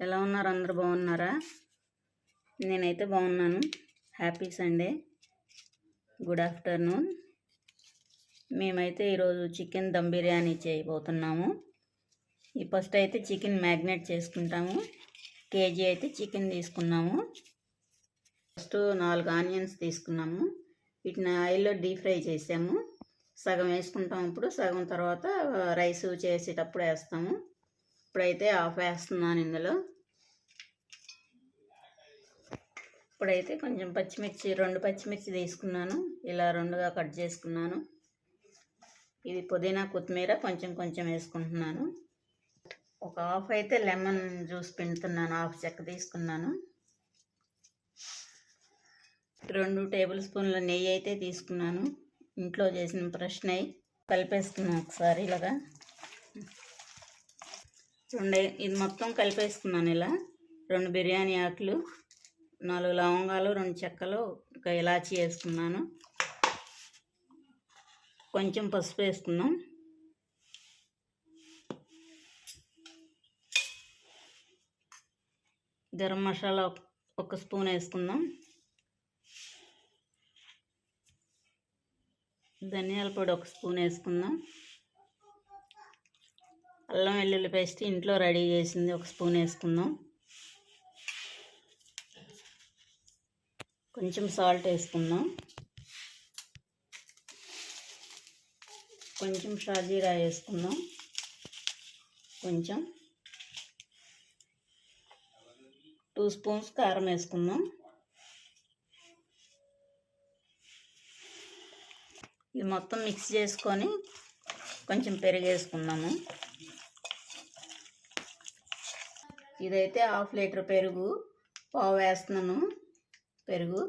ఎలా ఉన్నారు? అందరు బాగున్నారా? నేనైతే బాగున్నాను. Happy Sunday. Good afternoon. మేమైతే ఈరోజు చికెన్ దమ్ బిర్యానీ చేయబోతున్నాము. ఈ ఫస్ట్ అయితే చికెన్ మ్యాగ్నేట్ చేసుకుంటాము. కేజీ అయితే చికెన్ తీసుకున్నాము. ఫస్ట్ నాలుగు ఆనియన్స్ తీసుకున్నాము. వీటిని ఆయిల్లో డీప్ ఫ్రై చేసాము. సగం వేసుకుంటాం ఇప్పుడు. సగం తర్వాత రైస్ చేసేటప్పుడు వేస్తాము. ఇప్పుడైతే ఆఫ్ వేస్తున్నాను ఇందులో. ఇప్పుడైతే కొంచెం పచ్చిమిర్చి రెండు పచ్చిమిర్చి తీసుకున్నాను. ఇలా రెండుగా కట్ చేసుకున్నాను. ఇది పుదీనా కొత్తిమీర కొంచెం కొంచెం వేసుకుంటున్నాను. ఒక హాఫ్ అయితే లెమన్ జ్యూస్ పిండుతున్నాను హాఫ్ చెక్క తీసుకున్నాను. రెండు టేబుల్ స్పూన్ల నెయ్యి అయితే తీసుకున్నాను. ఇంట్లో చేసిన ఫ్రెష్ నెయ్యి కలిపేస్తున్నాను ఒకసారి ఇలాగా. రెండు ఇది మొత్తం కలిపేసుకున్నాను ఇలా. రెండు బిర్యానీ ఆకులు నాలుగు లవంగాలు రెండు చెక్కలు ఒక ఇలాచి వేసుకున్నాను. కొంచెం పసుపు వేసుకున్నాం గరం మసాలా ఒక స్పూన్ వేసుకుందాం. ధనియాల పొడి ఒక స్పూన్ వేసుకుందాం. అల్లం వెల్లుల్లి పేస్ట్ ఇంట్లో రెడీ చేసింది. ఒక స్పూన్ వేసుకుందాం. కొంచెం సాల్ట్ వేసుకుందాం. కొంచెం షాజీరా వేసుకుందాం. కొంచెం టూ స్పూన్స్ కారం వేసుకుందాం. ఇది మొత్తం మిక్స్ చేసుకొని కొంచెం పెరుగు వేసుకుందాము. ఇదైతే హాఫ్ లీటర్ పెరుగు పావు వేస్తున్నాను. పెరుగు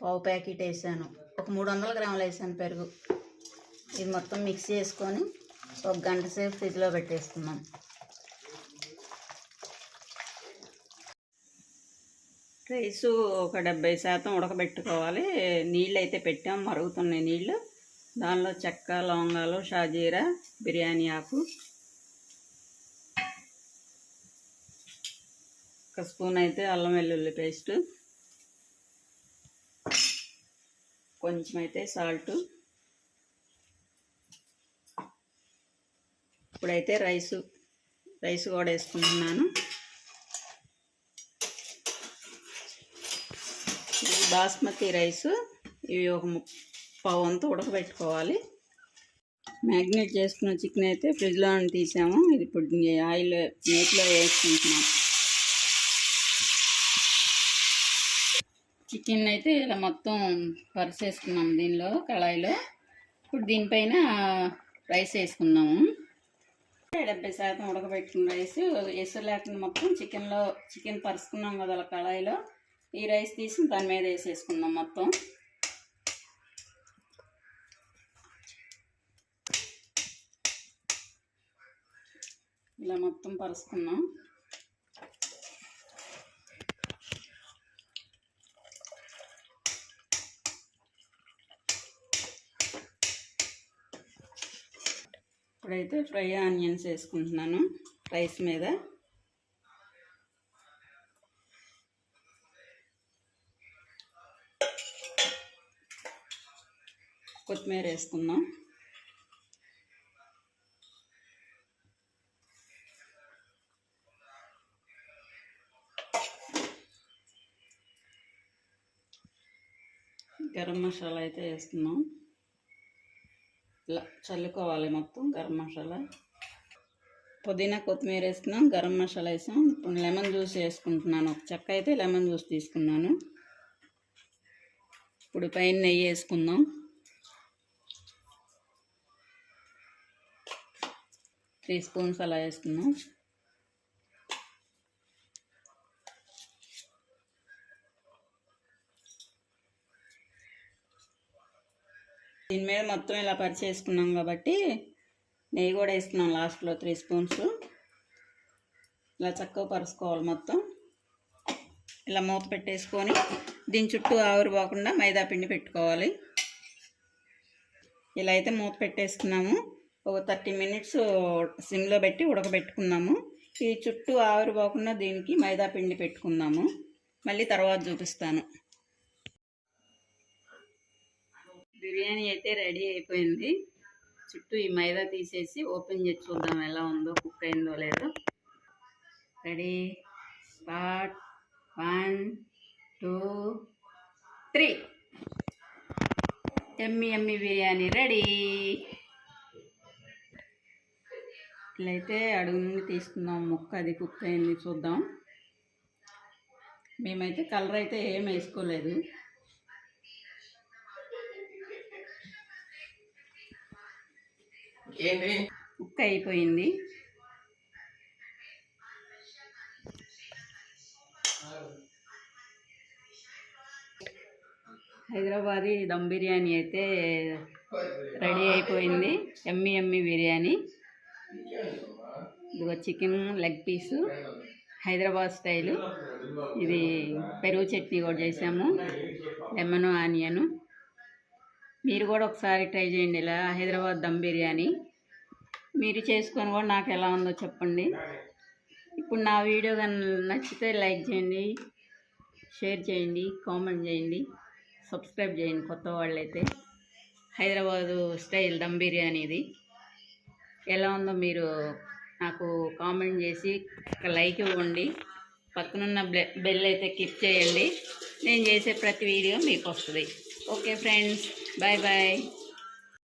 పావు ప్యాకెట్ వేసాను. ఒక మూడు వందల గ్రాములు వేసాను పెరుగు. ఇది మొత్తం మిక్స్ చేసుకొని ఒక గంట సేపు ఫ్రిడ్జ్లో పెట్టేసుకుందాం రైస్ ఒక డెబ్బై శాతం ఉడకబెట్టుకోవాలి. నీళ్ళు అయితే పెట్టాం మరుగుతున్నాయి నీళ్ళు. దానిలో చెక్క లవంగాలు షాజీరా బిర్యానీ ఆకు. ఒక స్పూన్ అయితే అల్లం వెల్లుల్లి పేస్ట్. కొంచెం అయితే సాల్ట్. ఇప్పుడైతే రైసు రైస్ కూడా వేసుకుంటున్నాను. బాస్మతి రైస్ ఇవి ఒక ము- పావు అంతా ఉడకబెట్టుకోవాలి. మ్యాగ్నేట్ చేసుకున్న చికెన్ అయితే ఫ్రిడ్జ్లో తీసాము. ఇది ఇప్పుడు ఆయిల్ నేతిలో వేసుకుంటున్నాం చికెన్ అయితే ఇలా మొత్తం పరిసేసుకున్నాం దీనిలో కళాయిలో. ఇప్పుడు దీనిపైన రైస్ వేసుకుందాము. డెబ్బై శాతం ఉడకబెట్టుకున్న రైస్ ఎసురు లేకుండా మొత్తం చికెన్లో చికెన్ పరుచుకున్నాం కదా అలా కళాయిలో. ఈ రైస్ తీసి దాని మీద వేసేసుకుందాం మొత్తం. ఇలా మొత్తం పరుచుకున్నాం. ఇప్పుడైతే ఫ్రై ఆనియన్స్ వేసుకుంటున్నాను రైస్ మీద. కొత్తిమీర వేసుకుందాం. గరం మసాలా అయితే వేస్తున్నాం. ఇలా చల్లుకోవాలి మొత్తం గరం మసాలా. పుదీనా కొత్తిమీర వేసుకున్నాం గరం మసాలా వేసాం. ఇప్పుడు లెమన్ జ్యూస్ వేసుకుంటున్నాను. ఒక చెక్క అయితే లెమన్ జ్యూస్ తీసుకున్నాను. ఇప్పుడు పైన నెయ్యి వేసుకుందాం. త్రీ స్పూన్స్ అలా వేసుకుందాం. దీని మీద మొత్తం ఇలా పరిచేసుకున్నాం కాబట్టి నెయ్యి కూడా వేసుకున్నాం లాస్ట్లో త్రీ స్పూన్స్. ఇలా చక్కగా పరుచుకోవాలి మొత్తం. ఇలా మూత పెట్టేసుకొని దీని చుట్టూ ఆవిరి పోకుండా మైదా పిండి పెట్టుకోవాలి. ఇలా అయితే మూత పెట్టేసుకున్నాము. ఒక థర్టీ మినిట్స్ సిమ్లో పెట్టి ఉడకబెట్టుకున్నాము. ఈ చుట్టూ ఆవిరి పోకుండా దీనికి మైదా పిండి పెట్టుకుందాము. మళ్ళీ తర్వాత చూపిస్తాను. బిర్యానీ అయితే రెడీ అయిపోయింది. చుట్టూ ఈ మైదా తీసేసి ఓపెన్ చేసి చూద్దాం ఎలా ఉందో కుక్ అయిందో లేదో. Ready? Start. One two three. ఎమ్మి ఎమ్మి బిర్యానీ రెడీ. ఇట్లయితే అడుగుని తీసుకుందాం. ముక్క అది కుక్ అయింది చూద్దాం. మేమైతే కలర్ అయితే ఏం వేసుకోలేదు. ఏంటి కుక్ అయిపోయింది. హైదరాబాదీ దమ్ బిర్యానీ అయితే రెడీ అయిపోయింది. ఎమ్మి ఎమ్మి బిర్యానీ. ఇదిగో chicken leg piece. Hyderabad style. ఇది పెరుగు చట్నీ కూడా చేసాము. Lemon onion. మీరు కూడా ఒకసారి ట్రై చేయండి ఇలా హైదరాబాద్ దమ్ బిర్యానీ. మీరు చేసుకొని కూడా నాకు ఎలా ఉందో చెప్పండి. ఇప్పుడు నా వీడియో కానీ నచ్చితే లైక్ చేయండి షేర్ చేయండి కామెంట్ చేయండి సబ్స్క్రైబ్ చేయండి కొత్త వాళ్ళైతే. హైదరాబాదు స్టైల్ దమ్ బిర్యానీ ఇది. ఎలా ఉందో మీరు నాకు కామెంట్ చేసి ఒక లైక్ ఇవ్వండి. పక్కనున్న బె- బెల్ అయితే క్లిక్ చేయండి. నేను చేసే ప్రతి వీడియో మీకు వస్తుంది. Okay friends bye bye.